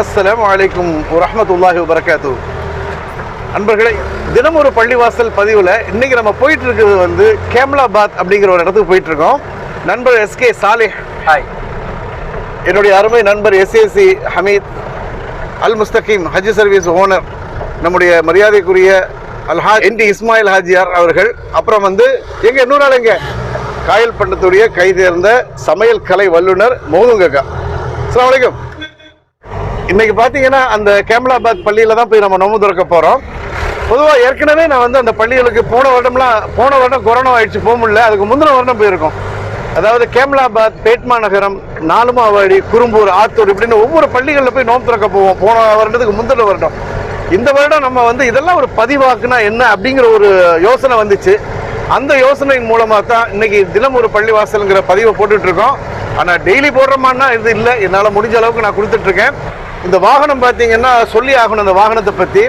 அஸ்ஸலாமு அலைக்கும் வரஹ்மத்துல்லாஹி வபரகாத்து அன்பர்களே தினம் ஒரு பள்ளிவாசல் பதிவில் இன்னைக்கு நம்ம போயிட்டு இருக்கிறது வந்து கேம்லாபாத் அப்படிங்கிற ஒரு இடத்துக்கு போயிட்டு இருக்கோம். நண்பர் எஸ்கே சாலிஹ். ஹாய் என்னுடைய அருமை நண்பர் எஸ்ஏசி ஹமீத் அல் முஸ்தகீம் ஹஜ் சர்வீஸ் ஓனர் நம்முடைய மரியாதைக்குரிய அல்ஹா என் டி இஸ்மாயில் ஹாஜியார் அவர்கள். அப்புறம் வந்து எங்க இன்னொரு ஆள் எங்க? காயல் பண்டத்துடைய கைதேர்ந்த சமையல் கலை வல்லுனர் மௌதுங்கக்கா அஸ்ஸலாமு அலைக்கும். இன்னைக்கு பார்த்தீங்கன்னா அந்த கேமலாபாத் பள்ளியில தான் போய் நம்ம நோம்பு திறக்க போகிறோம் பொதுவாக ஏற்கனவே நான் வந்து அந்த பள்ளிகளுக்கு போன வருடம்லாம் போன வருடம் கொரோனா ஆயிடுச்சு போக முடியல. அதுக்கு முந்தின வருடம் போயிருக்கோம். அதாவது கேமலாபாத் பேட்மா நகரம் நாலுமாவாடி குறும்பூர் ஆத்தூர் இப்படின்னு ஒவ்வொரு பள்ளிகளில் போய் நோம்பு திறக்க போவோம். போன வருடத்துக்கு முந்தின வருடம். இந்த வருடம் நம்ம வந்து இதெல்லாம் ஒரு பதிவாக்குனா என்ன அப்படிங்கிற ஒரு யோசனை வந்துச்சு. அந்த யோசனையின் மூலமாக தான் இன்னைக்கு தினம் ஒரு பள்ளிவாசலுங்கிற பதிவை போட்டுட்ருக்கோம் ஆனால் டெய்லி போடுறோமான்னா இது இல்லை. என்னால் முடிஞ்ச அளவுக்கு நான் கொடுத்துட்ருக்கேன் இந்த வாகனம் பார்த்தீங்கன்னா சொல்லி ஆகணும் அந்த வாகனத்தை பற்றி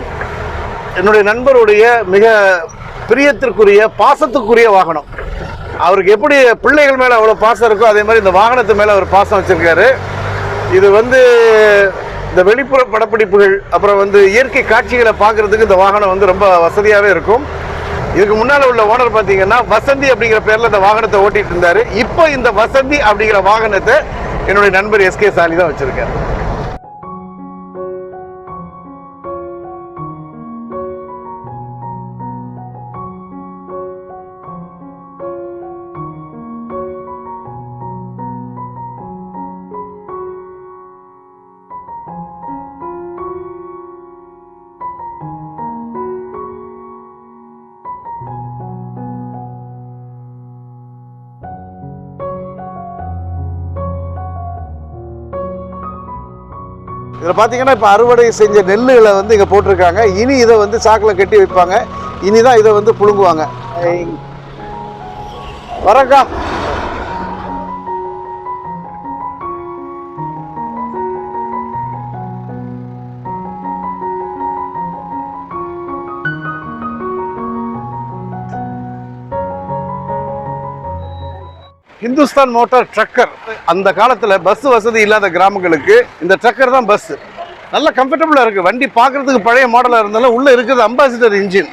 என்னுடைய நண்பருடைய மிக பிரியத்திற்குரிய பாசத்துக்குரிய வாகனம். அவருக்கு எப்படி பிள்ளைகள் மேலே அவ்வளோ பாசம் இருக்கோ அதே மாதிரி இந்த வாகனத்து மேலே அவர் பாசம் வச்சுருக்காரு. இது வந்து இந்த வெளிப்புற படப்பிடிப்புகள் அப்புறம் வந்து இயற்கை காட்சிகளை பார்க்கறதுக்கு இந்த வாகனம் வந்து ரொம்ப வசதியாகவே இருக்கும். இதுக்கு முன்னால் உள்ள ஓனர் பார்த்தீங்கன்னா வசந்தி அப்படிங்கிற பேரில் இந்த வாகனத்தை ஓட்டிகிட்டு இருந்தார். இப்போ இந்த வசந்தி அப்படிங்கிற வாகனத்தை என்னுடைய நண்பர் எஸ்கே சாலி தான் வச்சுருக்காரு. இதில் பார்த்தீங்கன்னா இப்போ அறுவடை செஞ்ச நெல்லுகளை வந்து இங்கே போட்டிருக்காங்க. இனி இதை வந்து சாக்கில் கட்டி வைப்பாங்க. இனி தான் இதை வந்து புழுங்குவாங்க. வரக்கா ஹிந்துஸ்தான் மோட்டார் ட்ரக்கர். அந்த காலத்தில் பஸ் வசதி இல்லாத கிராமங்களுக்கு இந்த ட்ரக்கர் தான் பஸ் நல்ல கம்ஃபர்டபுளாக இருக்குது வண்டி பார்க்குறதுக்கு பழைய மாடலாக இருந்தாலும் உள்ளே இருக்குது அம்பாசிடர் இன்ஜின்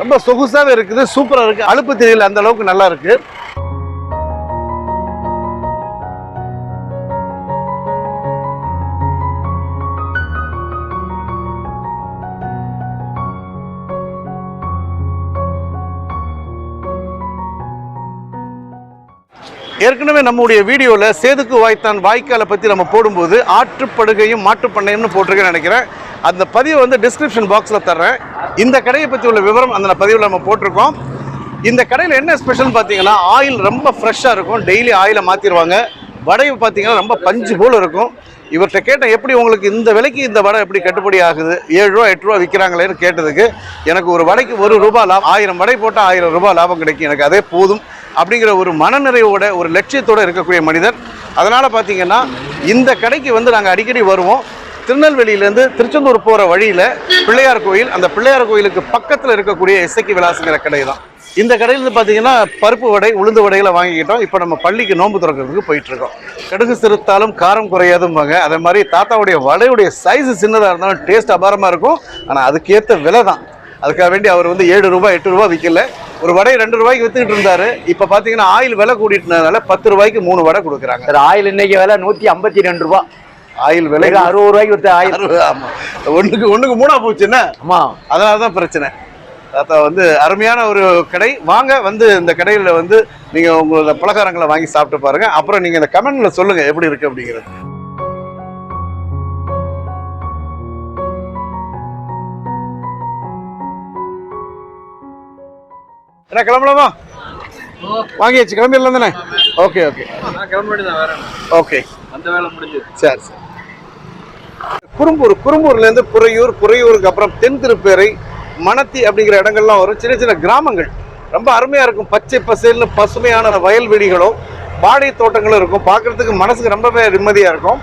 ரொம்ப சொகுசாகவே இருக்குது சூப்பராக இருக்குது அலுப்பு தெரியல அந்த அளவுக்கு நல்லா இருக்குது ஏற்கனவே நம்முடைய வீடியோவில் சேதுக்கு வாய்த்தான் வாய்க்காலை பற்றி நம்ம போடும்போது ஆற்றுப்படுகையும் மாட்டுப்பண்ணையும்னு போட்டிருக்கேன்னு நினைக்கிறேன். அந்த பதிவை வந்து டிஸ்கிரிப்ஷன் பாக்ஸில் தர்றேன். இந்த கடையை பற்றி உள்ள விவரம் அந்த பதிவில் நம்ம போட்டிருக்கோம். இந்த கடையில் என்ன ஸ்பெஷல்னு பார்த்தீங்கன்னா ஆயில் ரொம்ப ஃப்ரெஷ்ஷாக இருக்கும். டெய்லி ஆயிலை மாற்றிடுவாங்க வடையை பார்த்தீங்கன்னா ரொம்ப பஞ்சு போல் இருக்கும். இவர்கிட்ட கேட்டேன் எப்படி உங்களுக்கு இந்த விலைக்கு இந்த வடை எப்படி கட்டுப்படி ஆகுது? ஏழு ரூபா எட்டு ரூபா விற்கிறாங்களேன்னு கேட்டதுக்கு எனக்கு ஒரு வடைக்கு ஒரு ரூபா லாபம் ஆயிரம் வடை போட்டால் ஆயிரம் ரூபாய் லாபம் கிடைக்கும். எனக்கு அதே போதும். அப்படிங்கிற ஒரு மனநிறைவோட ஒரு லட்சியத்தோடு இருக்கக்கூடிய மனிதர். அதனால் பார்த்தீங்கன்னா இந்த கடைக்கு வந்து நாங்கள் அடிக்கடி வருவோம். திருநெல்வேலியிலேருந்து திருச்செந்தூர் போகிற வழியில் பிள்ளையார் கோயில் அந்த பிள்ளையார் கோயிலுக்கு பக்கத்தில் இருக்கக்கூடிய இசைக்கு விலாசுங்கிற கடை தான். இந்த கடையில் பார்த்தீங்கன்னா பருப்பு வடை உளுந்து வடைகளை வாங்கிக்கிட்டோம். இப்போ நம்ம பள்ளிக்கு நோன்பு திறக்கிறதுக்கு போயிட்டுருக்கோம். கடுகு சிறுத்தாலும் காரம் குறையாதும்பாங்க. அதே மாதிரி தாத்தாவுடைய வடையுடைய சைஸ் சின்னதாக இருந்தாலும் டேஸ்ட் அபாரமாக இருக்கும். ஆனால் அதுக்கேற்ற விலை தான். அதுக்காக வேண்டி அவர் வந்து ஏழு ரூபாய் எட்டு ரூபாய் விற்கல ஒரு வடை ரெண்டு ரூபாய்க்கு வித்துக்கிட்டு இருந்தாரு. இப்போ பார்த்தீங்கன்னா ஆயில் விலை கூட்டிட்டதுனால பத்து ரூபாய்க்கு மூணு வடை கொடுக்குறாங்க. சார் ஆயில் இன்னைக்கு விலை நூற்றி ஐம்பத்தி ரெண்டு ரூபா. ஆயில் விலை அறுபது ரூபாய்க்கு வித்த ஆயில். ஆமா. ஒண்ணுக்கு ஒண்ணுக்கு மூணா போச்சுன்னா ஆமா. அதனால தான் பிரச்சனை. தாத்தா வந்து அருமையான ஒரு கடை. வாங்க வந்து இந்த கடையில் வந்து நீங்கள் உங்களோட பலகாரங்களை வாங்கி சாப்பிட்டு பாருங்க. அப்புறம் நீங்கள் இந்த கமெண்ட்ல சொல்லுங்க எப்படி இருக்கு அப்படிங்கிறது. என்ன கிளம்பலாமா? வாங்கியாச்சு கிளம்பிடலாம் தானே? Okay okay. ஓகே. அந்த வேலை முடிஞ்சது. சரி சரி. குறும்பூர் குறும்பூர்லேருந்து புறையூர் புறையூருக்கு அப்புறம் தென் திருப்பேரை மணத்தி அப்படிங்கிற இடங்கள்லாம் வரும். சின்ன சின்ன கிராமங்கள். ரொம்ப அருமையாக இருக்கும். பச்சை பசேல்னு பசுமையான வயல்வெளிகளும் பாடை தோட்டங்களும் இருக்கும். பார்க்குறதுக்கு மனசுக்கு ரொம்பவே நிம்மதியாக இருக்கும்.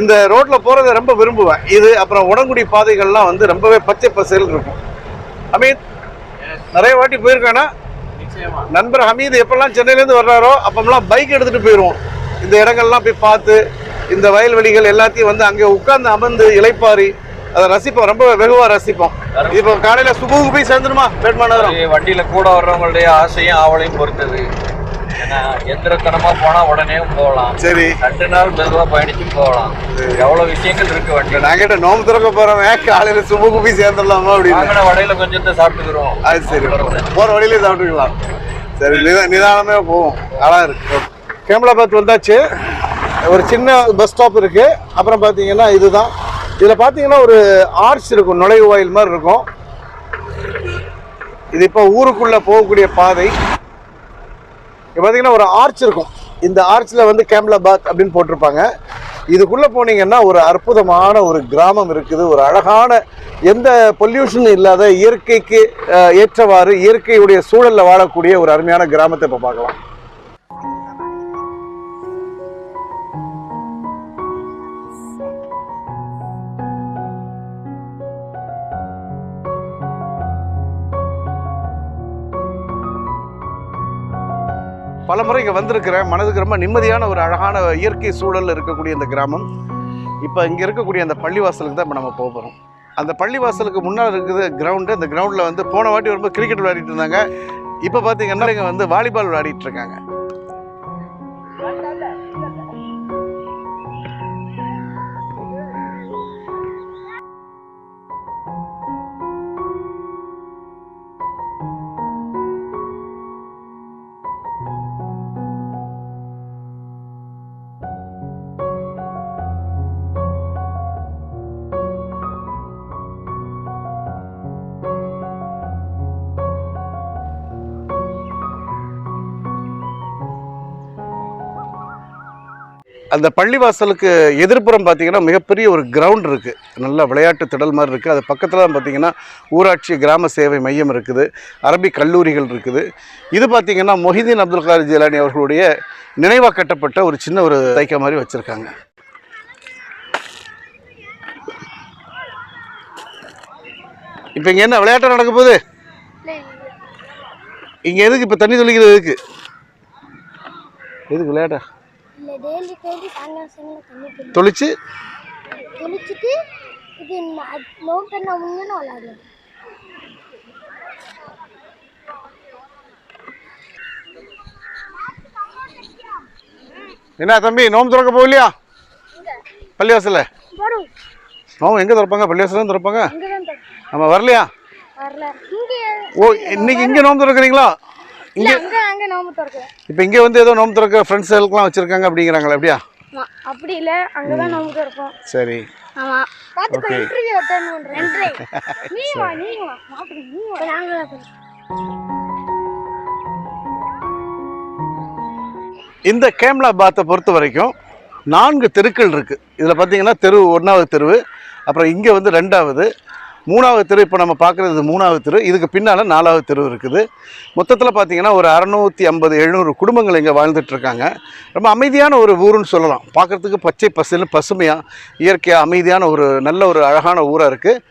இந்த ரோட்டில் போகிறத ரொம்ப விரும்புவேன். இது அப்புறம் உடங்குடி பாதைகள்லாம் வந்து ரொம்பவே பச்சை பசேல் இருக்கும். அமீத் நிறைய வாட்டி போயிருக்கானா? நிச்சயமா. நண்பர் ஹமீது எப்பெல்லாம் சென்னையிலேருந்து வர்றாரோ அப்பெல்லாம் பைக் எடுத்துகிட்டு போயிடுவோம் இந்த இடங்கள்லாம் போய் பார்த்து இந்த வயல்வெளிகள் எல்லாத்தையும் வந்து அங்கே உட்கார்ந்து அமர்ந்து இளைப்பாரி அதை ரசிப்போம். ரொம்ப வெகுவா ரசிப்போம். இப்போ காலையில சுபுக்கு போய் சேர்ந்துருமா இது வண்டியில கூட வர்றவங்களுடைய ஆசையும் ஆவலையும் பொறுத்தது. ஏன்னா எந்திரத்தனமா போனா உடனே போகலாம். சரி. ரெண்டு நாள் மெதுவா பயணிச்சும் போகலாம். எவ்வளவு விஷயங்கள் இருக்கு வண்டியில? நான் கேட்ட நோம்பு திறக்க போறவன் காலையில சுபுக்கு போய் சேர்ந்துடலாமா? அப்படின்னு. வடையில கொஞ்சத்தை சாப்பிட்டுக்கிறோம். அது சரி. போற வழியிலே சாப்பிட்டுக்கலாம். சரி நிதா நிதானமே போவோம். அழகா இருக்கு. கேமலாபாத் வந்தாச்சு. ஒரு சின்ன பஸ் ஸ்டாப் இருக்கு. அப்புறம் பார்த்தீங்கன்னா இதுதான். இதில் பார்த்தீங்கன்னா ஒரு ஆர்ச் இருக்கும் நுழைவு வாயில் மாதிரி இருக்கும். இது இப்போ ஊருக்குள்ள போகக்கூடிய பாதை. இப்போ பார்த்தீங்கன்னா ஒரு ஆர்ச் இருக்கும். இந்த ஆர்ச்சில் வந்து கேம்லா பாக் அப்படின்னு போட்டிருப்பாங்க. இதுக்குள்ளே போனீங்கன்னா ஒரு அற்புதமான ஒரு கிராமம் இருக்குது. ஒரு அழகான எந்த பொல்யூஷனும் இல்லாத இயற்கைக்கு ஏற்றவாறு இயற்கையுடைய சூழலில் வாழக்கூடிய ஒரு அருமையான கிராமத்தை இப்போ பார்க்கலாம். முறை இங்கே வந்திருக்கிறேன் மனதுக்கு ரொம்ப நிம்மதியான ஒரு அழகான இயற்கை சூழலில் இருக்கக்கூடிய இந்த கிராமம். இப்போ இங்கே இருக்கக்கூடிய அந்த பள்ளிவாசலுக்கு தான் இப்போ நம்ம போக போகிறோம் அந்த பள்ளிவாசலுக்கு முன்னால் இருக்குது கிரவுண்டு அந்த கிரவுண்டில் வந்து போன வாட்டி ரொம்ப கிரிக்கெட் விளையாடிட்டு இருந்தாங்க. இப்போ பார்த்தீங்கன்னா இங்கே வந்து வாலிபால் விளையாடிட்டு இருக்காங்க. அந்த பள்ளிவாசலுக்கு எதிர்ப்புறம் பார்த்தீங்கன்னா மிகப்பெரிய ஒரு கிரவுண்ட் இருக்குது நல்ல விளையாட்டு திடல் மாதிரி இருக்குது அது பக்கத்தில் தான் பார்த்தீங்கன்னா ஊராட்சி கிராம சேவை மையம் இருக்குது. அரபிக் கல்லூரிகள் இருக்குது. இது பார்த்தீங்கன்னா மொஹிதீன் அப்துல் காதர் ஜிலானி அவர்களுடைய நினைவாக கட்டப்பட்ட ஒரு சின்ன ஒரு தைக்க மாதிரி வச்சுருக்காங்க. இப்போ இங்கே என்ன விளையாட்டு நடக்க போகுது? இங்கே எதுக்கு இப்போ தண்ணி தெளிக்கிறது எதுக்கு? எதுக்கு விளையாட்டா? இல்லை டெய்லி டெய்லி சாயங்காலம் சாயங்காலம் தண்ணி தெளி தொளிச்சு? தெளிச்சுட்டு இது லோன் பண்ண முன்னே விளாடுவோம் என்ன தம்பி நோம்பு திறக்க போகலையா? பள்ளிவாசல்ல? வரும் நோம்பு எங்கே திறப்பாங்க? பள்ளிவாசல் திறப்பாங்க? நம்ம வரலையா? ஓ இன்னைக்கு இங்கே நோம்பு திறக்கிறீங்களா? இல்லை அங்கே அங்கே நோம்பு திறக்கிறேன் இப்போ இங்கே வந்து ஏதோ நோம்பு திறக்க ஃப்ரெண்ட்ஸ் எல்லாம் வச்சுருக்காங்க அப்படிங்கிறாங்களா அப்படியா? அப்படி இல்லை. அங்கே தான் நோம்பு திறப்போம். சரி. ஆமாம் பார்த்துக்கோ Okay. இன்டர்வியூ அட்டன் பண்ணுறேன் நீ வா நீ வா மாப்பிள்ளை நீ வா நாங்கள் இந்த கேம்லா பாத்தை பொறுத்த வரைக்கும் நான்கு தெருக்கள் இருக்குது இதில் பார்த்தீங்கன்னா தெரு ஒன்றாவது தெருவு அப்புறம் இங்கே வந்து ரெண்டாவது மூணாவது தெரு இப்போ நம்ம பார்க்குறது மூணாவது தெரு. இதுக்கு பின்னால் நாலாவது தெரு இருக்குது. மொத்தத்தில் பார்த்தீங்கன்னா ஒரு அறநூற்றி ஐம்பது எழுநூறு குடும்பங்கள் இங்கே வாழ்ந்துட்டுருக்காங்க ரொம்ப அமைதியான ஒரு ஊருன்னு சொல்லலாம். பார்க்குறதுக்கு பச்சை பசுன்னு பசுமையாக இயற்கையாக அமைதியான ஒரு நல்ல ஒரு அழகான ஊராக இருக்குது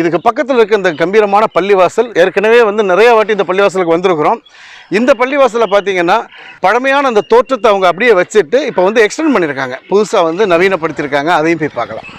இதுக்கு பக்கத்தில் இருக்க இந்த கம்பீரமான பள்ளிவாசல் ஏற்கனவே வந்து நிறைய வாட்டி இந்த பள்ளிவாசலுக்கு வந்திருக்கிறோம். இந்த பள்ளிவாசலை பார்த்தீங்கன்னா பழமையான அந்த தோற்றத்தை அவங்க அப்படியே வச்சுட்டு இப்போ வந்து எக்ஸ்டெண்ட் பண்ணியிருக்காங்க புதுசாக வந்து நவீனப்படுத்தியிருக்காங்க அதையும் போய் பார்க்கலாம்.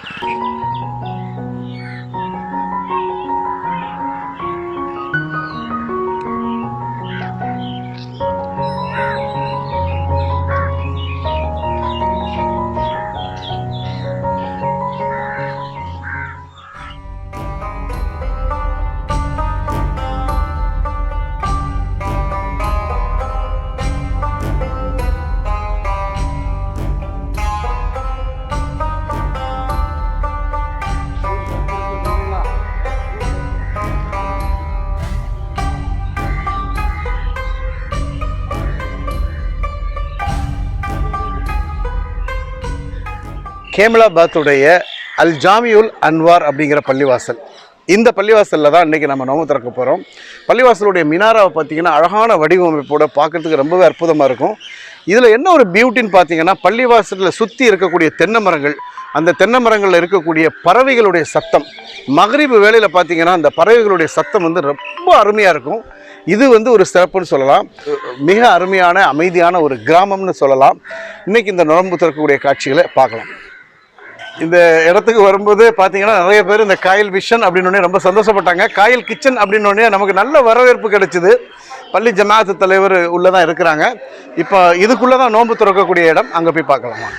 கேமலாபாத்துடைய அல் ஜாமியுல் அன்வார் அப்படிங்கிற பள்ளிவாசல். இந்த பள்ளிவாசலில் தான் இன்றைக்கி நம்ம நோம்பு திறக்க போகிறோம் பள்ளிவாசலுடைய மினாராவை பார்த்தீங்கன்னா அழகான வடிவமைப்போட பார்க்கறதுக்கு ரொம்பவே அற்புதமாக இருக்கும். இதில் என்ன ஒரு பியூட்டின்னு பார்த்தீங்கன்னா பள்ளிவாசலில் சுற்றி இருக்கக்கூடிய தென்னை மரங்கள் அந்த தென்னை மரங்களில் இருக்கக்கூடிய பறவைகளுடைய சத்தம் மகரிபு வேலையில் பார்த்தீங்கன்னா அந்த பறவைகளுடைய சத்தம் வந்து ரொம்ப அருமையாக இருக்கும். இது வந்து ஒரு சிறப்புன்னு சொல்லலாம். மிக அருமையான அமைதியான ஒரு கிராமம்னு சொல்லலாம். இன்றைக்கி இந்த நுழம்பு திறக்கக்கூடிய காட்சிகளை பார்க்கலாம். இந்த இடத்துக்கு வரும்போது பார்த்தீங்கன்னா நிறைய பேர் இந்த காயல் விஷன் அப்படின்னு ரொம்ப சந்தோஷப்பட்டாங்க. காயல் கிச்சன் அப்படின்னு நமக்கு நல்ல வரவேற்பு கிடைச்சிது. பள்ளி ஜமாத்து தலைவர் உள்ளே தான் இருக்கிறாங்க. இப்போ இதுக்குள்ளே தான் நோன்பு திறக்கக்கூடிய இடம். அங்கே போய் பார்க்கலாமா?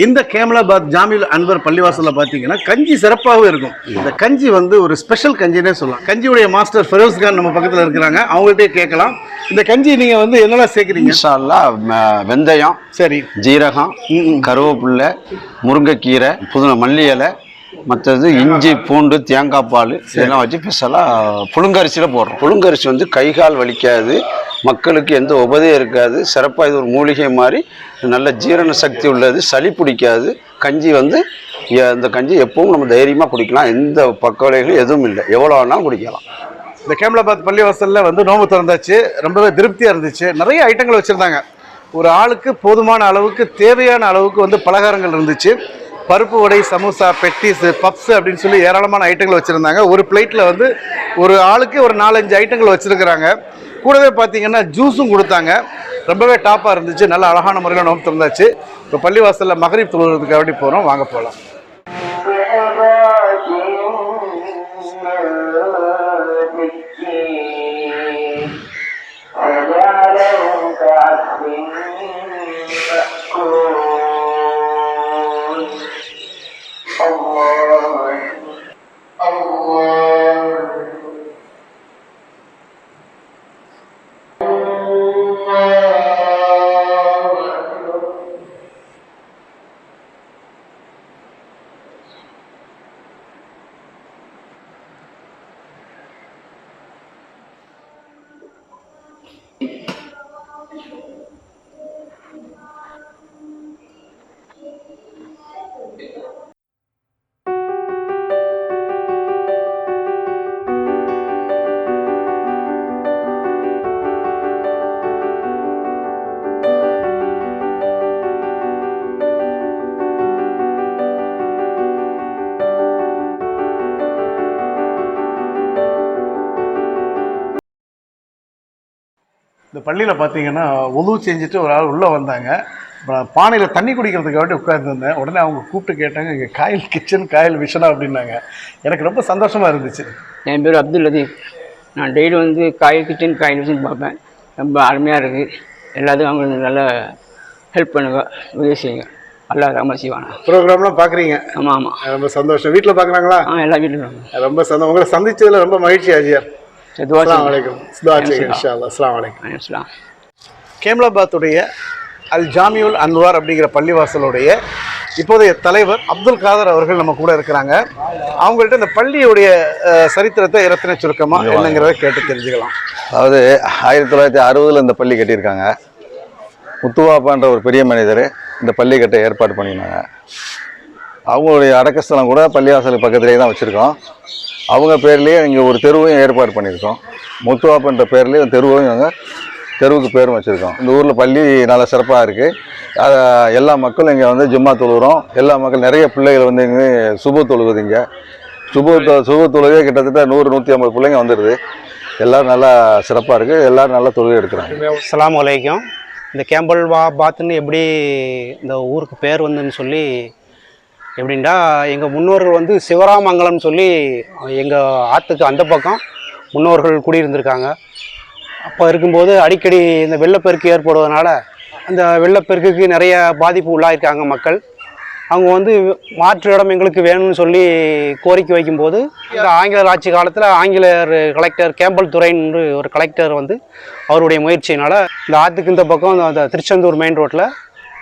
இந்த கேமலாபாத் ஜாமில் அன்வர் பள்ளிவாசலில் பார்த்தீங்கன்னா கஞ்சி சிறப்பாகவே இருக்கும். இந்த கஞ்சி வந்து ஒரு ஸ்பெஷல் கஞ்சினே சொல்லலாம். கஞ்சியுடைய மாஸ்டர் ஃபெரோஸ் கான் நம்ம பக்கத்தில் இருக்கிறாங்க. அவங்கள்ட்டே கேட்கலாம். இந்த கஞ்சி நீங்கள் வந்து என்னெல்லாம் சேர்க்குறீங்க? இன்ஷா அல்லாஹ், ம- வெந்தயம் சரி. ஜீரகம் கருவேப்பில்லை முருங்கைக்கீரை புதினா மல்லி இலை மற்றது இஞ்சி பூண்டு தேங்காய் பால் இதெல்லாம் வச்சு ஸ்பெஷலாக புழுங்கரிசியில் போடுறோம். புழுங்கரிசி வந்து கை கால் வலிக்காது மக்களுக்கு எந்த உபதையும் இருக்காது சிறப்பாக இது ஒரு மூலிகை மாதிரி நல்ல ஜீரண சக்தி உள்ளது சளி பிடிக்காது கஞ்சி வந்து இந்த கஞ்சி எப்பவும் நம்ம தைரியமாக குடிக்கலாம் எந்த பக்க எதுவும் இல்லை. எவ்வளோ வேணாலும் குடிக்கலாம். இந்த கேமலாபாத் பள்ளிவாசலில் வந்து நோம்பு திறந்தாச்சு ரொம்பவே திருப்தியாக இருந்துச்சு. நிறைய ஐட்டங்கள் வச்சுருந்தாங்க. ஒரு ஆளுக்கு போதுமான அளவுக்கு தேவையான அளவுக்கு வந்து பலகாரங்கள் இருந்துச்சு. பருப்பு வடை சமோசா பெட்டிஸ் பப்ஸ் அப்படின்னு சொல்லி ஏராளமான ஐட்டங்கள் வச்சுருந்தாங்க. ஒரு பிளேட்டில் வந்து ஒரு ஆளுக்கு ஒரு நாலஞ்சு ஐட்டங்கள் வச்சுருக்கிறாங்க. கூடவே பார்த்தீங்கன்னா ஜூஸும் கொடுத்தாங்க. ரொம்பவே டாப்பாக இருந்துச்சு. நல்ல அழகான முறையில் நோம்பு திறந்தாச்சு. இப்போ பள்ளிவாசலில் மகரிப் தொழுகிறதுக்கு அப்படி போகிறோம் வாங்க போகலாம் இந்த பள்ளியில் பார்த்தீங்கன்னா உதவு செஞ்சுட்டு ஒரு ஆள் உள்ளே வந்தாங்க. பானையில் தண்ணி குடிக்கிறதுக்காக உட்காந்துருந்தேன் உடனே அவங்க கூப்பிட்டு கேட்டாங்க இங்கே காயல் கிச்சன் காயல் விஷனா அப்படின்னாங்க. எனக்கு ரொம்ப சந்தோஷமாக இருந்துச்சு. என் பேர் அப்துல் லதீப் நான் டெய்லி வந்து காய் கிச்சன் காய் விஷயம் பார்ப்பேன். ரொம்ப அருமையாக இருக்குது எல்லாத்துக்கும் அவங்களுக்கு நல்லா ஹெல்ப் பண்ணுங்க உதவி செய்யுங்க. நல்லா ரொம்ப செய்வாங்க ப்ரோக்ராம்லாம் பார்க்குறீங்க ஆமாம் ஆமாம் ரொம்ப சந்தோஷம். வீட்டில் பார்க்குறாங்களா ஆ எல்லா வீட்லையும் ரொம்ப சந்தோஷம். உங்களை சந்திச்சதுல ரொம்ப மகிழ்ச்சி ஆஜியார் கேம்லாபாத்துடைய அல் ஜாமியுல் அன்வார் அப்படிங்கிற பள்ளிவாசலுடைய இப்போதைய தலைவர் அப்துல் காதர் அவர்கள் நம்ம கூட இருக்கிறாங்க. அவங்கள்ட்ட இந்த பள்ளியுடைய சரித்திரத்தை இரத்தின சுருக்கமாக என்னங்கிறத கேட்டு தெரிஞ்சுக்கலாம். அதாவது ஆயிரத்தி தொள்ளாயிரத்தி அறுபதில் இந்த பள்ளி கட்டியிருக்காங்க. முத்துவாப்பான்ற ஒரு பெரிய மனிதர் இந்த பள்ளி கட்ட ஏற்பாடு பண்ணியிருந்தாங்க. அவங்களுடைய அடக்கஸ்தலம் கூட பள்ளிவாசலுக்கு பக்கத்துலேயே தான் வச்சுருக்கோம். அவங்க பேர்லேயே இங்கே ஒரு தெருவையும் ஏற்பாடு பண்ணியிருக்கோம். முத்துவாப்புன்ற பேர்லேயே தெருவையும் நாங்கள் தெருவுக்கு பேரும் வச்சுருக்கோம். இந்த ஊரில் பள்ளி நல்லா சிறப்பாக இருக்குது எல்லா மக்களும் இங்கே வந்து ஜும்மா தொழுகிறோம் எல்லா மக்கள் நிறைய பிள்ளைகள் வந்து இங்கே சுப தொழுகுது இங்கே. சுப தொ- சுப தொழுகே கிட்டத்தட்ட நூறு நூற்றி ஐம்பது பிள்ளைங்க வந்துடுது எல்லோரும் நல்லா சிறப்பாக இருக்குது எல்லோரும் நல்லா தொழுகை எடுக்கிறாங்க. சலாம் வலைக்கும் இந்த கேம்பல் வா பாத்துன்னு எப்படி இந்த ஊருக்கு பேர் வந்துன்னு சொல்லி எப்படின்னா எங்கள் முன்னோர்கள் வந்து சிவராமங்கலம்னு சொல்லி எங்கள் ஆற்றுக்கு அந்த பக்கம் முன்னோர்கள் குடியிருந்திருக்காங்க. அப்போ இருக்கும்போது அடிக்கடி இந்த வெள்ளப்பெருக்கு ஏற்படுவதனால அந்த வெள்ளப்பெருக்குக்கு நிறைய பாதிப்பு உள்ளாயிருக்காங்க மக்கள். அவங்க வந்து மாற்று இடம் எங்களுக்கு வேணும்னு சொல்லி கோரிக்கை வைக்கும்போது இந்த ஆங்கிலர் ஆட்சி காலத்தில் ஆங்கிலேயர் கலெக்டர் கேம்பல் துறைன்னு ஒரு கலெக்டர் வந்து அவருடைய முயற்சியினால் இந்த ஆற்றுக்கு இந்த பக்கம் அந்த திருச்செந்தூர் மெயின் ரோட்டில்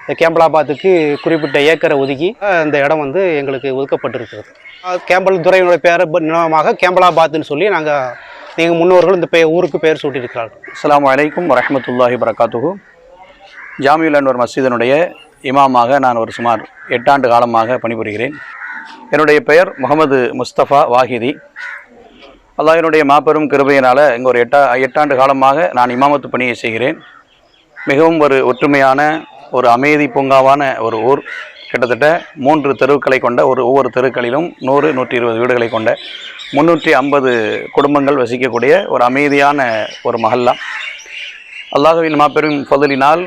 இந்த கேம்பலாபாத்துக்கு குறிப்பிட்ட ஏக்கரை ஒதுக்கி இந்த இடம் வந்து எங்களுக்கு ஒதுக்கப்பட்டிருக்கிறது. கேம்பல் துறையினுடைய பேர நிலமாக கேம்பலாபாத்துன்னு சொல்லி நாங்கள் எங்கள் முன்னோர்கள் இந்த பெயர் ஊருக்கு பெயர் சூட்டியிருக்கிறார்கள். அஸ்லாம் வலைக்கும் வரமத்துல்லாஹி வரகாத்துகு ஜாமியுல் அன்வர் மஸ்ஜிதினுடைய இமாமாக நான் ஒரு சுமார் எட்டாண்டு காலமாக பணிபுரிகிறேன். என்னுடைய பெயர் முகமது முஸ்தபா வாஹிதி. அல்லாஹினுடைய மாபெரும் கிருபையினால் இங்கே ஒரு எட்டா எட்டாண்டு காலமாக நான் இமாமத்து பணியை செய்கிறேன். மிகவும் ஒரு ஒற்றுமையான ஒரு அமைதி பூங்காவான ஒரு ஊர். கிட்டத்தட்ட மூன்று தெருக்களை கொண்ட ஒரு ஒவ்வொரு தெருக்களிலும் நூறு நூற்றி இருபது வீடுகளை கொண்ட முந்நூற்றி ஐம்பது குடும்பங்கள் வசிக்கக்கூடிய ஒரு அமைதியான ஒரு மகல்லா அல்லாஹுவின் மாபெரும் ஃபதலினால்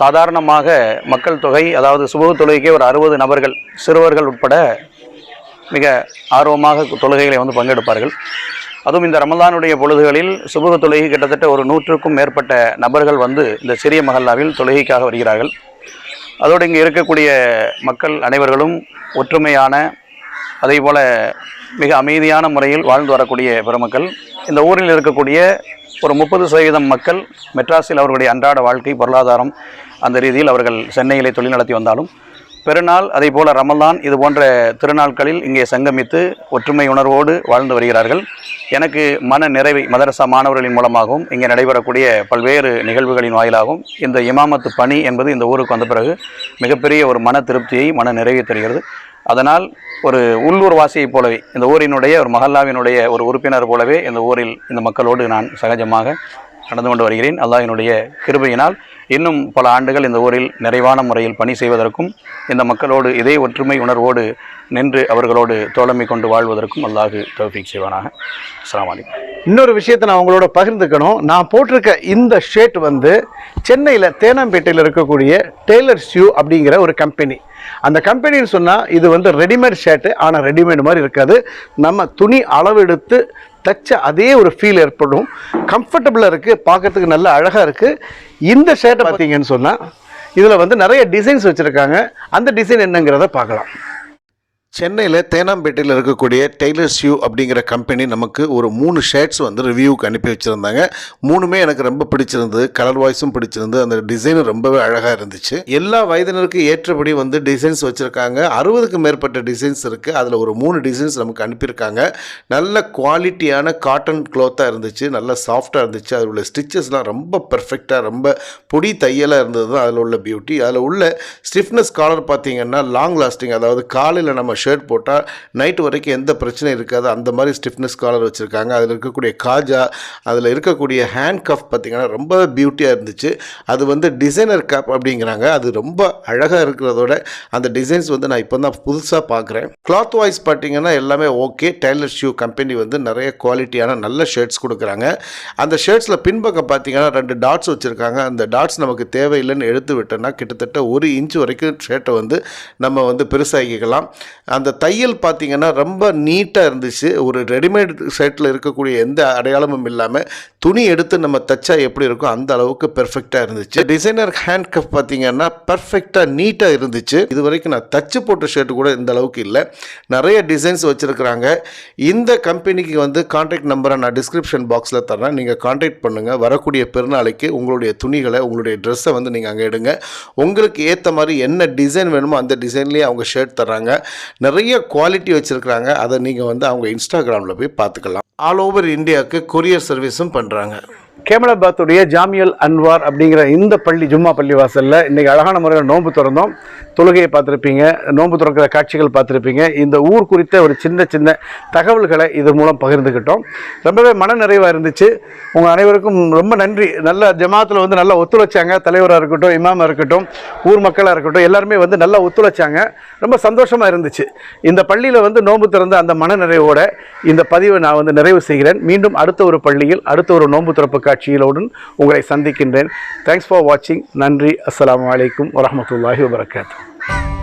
சாதாரணமாக மக்கள் தொகை அதாவது சுபு தொழுகைக்கே ஒரு அறுபது நபர்கள் சிறுவர்கள் உட்பட மிக ஆர்வமாக தொழுகைகளை வந்து பங்கெடுப்பார்கள். அதுவும் இந்த ரமலானுடைய பொழுதுகளில் சுபுக தொழுகை கிட்டத்தட்ட ஒரு நூற்றுக்கும் மேற்பட்ட நபர்கள் வந்து இந்த சிறிய மஹல்லாவில் தொழுகைக்காக வருகிறார்கள். அதோடு இங்கே இருக்கக்கூடிய மக்கள் அனைவர்களும் ஒற்றுமையான அதேபோல மிக அமைதியான முறையில் வாழ்ந்து வரக்கூடிய பெருமக்கள். இந்த ஊரில் இருக்கக்கூடிய ஒரு முப்பது சதவீதம் மக்கள் மெட்ராஸில் அவர்களுடைய அன்றாட வாழ்க்கை பொருளாதாரம் அந்த ரீதியில் அவர்கள் சென்னையிலே தொழில் நடத்தி வந்தாலும் பெருநாள் அதே போல ரமலான் இது போன்ற திருநாட்களில் இங்கே சங்கமித்து ஒற்றுமை உணர்வோடு வாழ்ந்து வருகிறார்கள். எனக்கு மன நிறைவை மதரசா மாணவர்களின் மூலமாகவும் இங்கே நடைபெறக்கூடிய பல்வேறு நிகழ்வுகளின் வாயிலாகவும் இந்த இமாமத்து பணி என்பது இந்த ஊருக்கு வந்த பிறகு மிகப்பெரிய ஒரு மன திருப்தியை மன நிறைவை தருகிறது. அதனால் ஒரு உள்ளூர் வாசியைப் போலவே இந்த ஊரினுடைய ஒரு மஹல்லாவினுடைய ஒரு உறுப்பினர் போலவே இந்த ஊரில் இந்த மக்களோடு நான் சகஜமாக நடந்து கொண்டு வருகிறேன். அல்லாஹினுடைய கிருபையினால் இன்னும் பல ஆண்டுகள் இந்த ஊரில் நிறைவான முறையில் பணி செய்வதற்கும் இந்த மக்களோடு இதே ஒற்றுமை உணர்வோடு நின்று அவர்களோடு தோழமை கொண்டு வாழ்வதற்கும் அல்லாஹு தௌஃபீக் செய்வானாக. அஸ்லாம் இன்னொரு விஷயத்தை நான் உங்களோட பகிர்ந்துக்கணும். நான் போட்டிருக்க இந்த ஷர்ட் வந்து சென்னையில் தேனாம்பேட்டையில் இருக்கக்கூடிய டெய்லர் ஷூ அப்படிங்கிற ஒரு கம்பெனி அந்த கம்பெனின்னு சொன்னால் இது வந்து ரெடிமேட் ஷர்ட்டு ஆனால் ரெடிமேட் மாதிரி இருக்காது. நம்ம துணி அளவெடுத்து தச்ச அதே ஒரு ஃபீல் ஏற்படும். கம்ஃபர்டபுளாக இருக்குது பார்க்குறதுக்கு நல்ல அழகாக இருக்குது இந்த ஷர்ட்டை பார்த்தீங்கன்னு சொன்னால் இதில் வந்து நிறைய டிசைன்ஸ் வச்சுருக்காங்க. அந்த டிசைன் என்னங்கிறத பார்க்கலாம். சென்னையில் தேனாம்பேட்டையில் இருக்கக்கூடிய டெய்லர் ஷூ அப்படிங்கிற கம்பெனி நமக்கு ஒரு மூணு ஷர்ட்ஸ் வந்து ரிவ்யூவுக்கு அனுப்பி வச்சுருந்தாங்க. மூணுமே எனக்கு ரொம்ப பிடிச்சிருந்தது. கலர் வாய்ஸும் பிடிச்சிருந்தது. அந்த டிசைனும் ரொம்பவே அழகாக இருந்துச்சு. எல்லா வயதினருக்கும் ஏற்றபடி வந்து டிசைன்ஸ் வச்சுருக்காங்க. அறுபதுக்கு மேற்பட்ட டிசைன்ஸ் இருக்குது அதில் ஒரு மூணு டிசைன்ஸ் நமக்கு அனுப்பியிருக்காங்க. நல்ல குவாலிட்டியான காட்டன் க்ளோத்தாக இருந்துச்சு. நல்ல சாஃப்டாக இருந்துச்சு. அதில் உள்ள ஸ்டிச்சஸ்லாம் ரொம்ப பெர்ஃபெக்டாக ரொம்ப பொடி தையலாக இருந்தது தான் அதில் உள்ள பியூட்டி அதில் உள்ள ஸ்டிஃப்னஸ் காலர் பார்த்தீங்கன்னா லாங் லாஸ்டிங் அதாவது காலையில் நம்ம ஷர்ட் போட்டால் நைட்டு வரைக்கும் எந்த பிரச்சனையும் இருக்காது. அந்த மாதிரி ஸ்டிஃப்னஸ் காலர் வச்சுருக்காங்க. அதில் இருக்கக்கூடிய காஜா அதில் இருக்கக்கூடிய ஹேண்ட் கஃப் பார்த்தீங்கன்னா ரொம்ப பியூட்டியாக இருந்துச்சு. அது வந்து டிசைனர் கேப் அப்படிங்கிறாங்க. அது ரொம்ப அழகாக இருக்கிறதோட அந்த டிசைன்ஸ் வந்து நான் இப்போ தான் புதுசாக பார்க்குறேன். கிளாத் வாய்ஸ் பார்த்தீங்கன்னா எல்லாமே ஓகே டெய்லர் ஷூ கம்பெனி வந்து நிறைய குவாலிட்டியான நல்ல ஷர்ட்ஸ் கொடுக்குறாங்க. அந்த ஷர்ட்ஸில் பின்பக்கம் பார்த்தீங்கன்னா ரெண்டு டாட்ஸ் வச்சுருக்காங்க. அந்த டாட்ஸ் நமக்கு தேவையில்லைன்னு எடுத்து விட்டோன்னா கிட்டத்தட்ட ஒரு இன்ச் வரைக்கும் ஷர்ட்டை வந்து நம்ம வந்து பெருசாகிக்கலாம் அந்த தையல் பார்த்திங்கன்னா ரொம்ப நீட்டாக இருந்துச்சு. ஒரு ரெடிமேட் ஷர்ட்டில் இருக்கக்கூடிய எந்த அடையாளமும் இல்லாமல் துணி எடுத்து நம்ம தைச்சா எப்படி இருக்கோ அந்த அளவுக்கு பெர்ஃபெக்டாக இருந்துச்சு. டிசைனர் ஹேண்ட் கப் பார்த்தீங்கன்னா பர்ஃபெக்டாக நீட்டாக இருந்துச்சு. இது வரைக்கும் நான் தச்சு போட்ட ஷர்ட் கூட இந்த அளவுக்கு இல்லை. நிறைய டிசைன்ஸ் வச்சுருக்குறாங்க. இந்த கம்பெனிக்கு வந்து கான்டாக்ட் நம்பரை நான் டிஸ்கிரிப்ஷன் பாக்ஸில் தரேன் நீங்கள் கான்டாக்ட் பண்ணுங்கள் வரக்கூடிய பெருநாளைக்கு உங்களுடைய துணிகளை உங்களுடைய ட்ரெஸ்ஸை வந்து நீங்கள் அங்கே எடுங்க. உங்களுக்கு ஏற்ற மாதிரி என்ன டிசைன் வேணுமோ அந்த டிசைன்லேயே அவங்க ஷர்ட் தர்றாங்க. நிறைய குவாலிட்டி வச்சுருக்குறாங்க. அதை நீங்கள் வந்து அவங்க இன்ஸ்டாகிராமில் போய் பார்த்துக்கலாம். ஆல் ஓவர் இந்தியாவுக்கு கொரியர் சர்வீஸும் பண்ணுறாங்க கேமலாபாத்துடைய ஜாமியல் அன்வார் அப்படிங்கிற இந்த பள்ளி ஜும்மா பள்ளி வாசலில் இன்றைக்கி அழகான முறையில் நோன்பு திறந்தோம். தொழுகையை பார்த்துருப்பீங்க நோன்பு திறக்கிற காட்சிகள் பார்த்துருப்பீங்க. இந்த ஊர் குறித்த ஒரு சின்ன சின்ன தகவல்களை இது மூலம் பகிர்ந்துக்கிட்டோம் ரொம்பவே மன நிறைவாக இருந்துச்சு. உங்கள் அனைவருக்கும் ரொம்ப நன்றி. நல்ல ஜமாத்தில் வந்து நல்லா ஒத்துழைச்சாங்க. தலைவராக இருக்கட்டும் இமாமாக இருக்கட்டும் ஊர் மக்களாக இருக்கட்டும் எல்லாருமே வந்து நல்லா ஒத்துழைச்சாங்க. ரொம்ப சந்தோஷமாக இருந்துச்சு. இந்த பள்ளியில் வந்து நோன்பு திறந்த அந்த மன நிறைவோட இந்த பதிவை நான் வந்து நிறைவு செய்கிறேன். மீண்டும் அடுத்த ஒரு பள்ளியில் அடுத்த ஒரு நோன்பு திறப்புக்கு காட்சியிலுடன் உங்களை சந்திக்கின்றேன். தேங்க்ஸ் ஃபார் வாட்சிங் நன்றி. அஸ்லாம் வலைக்கம் வரமத்துல்லாஹி வபரகாத்துஹு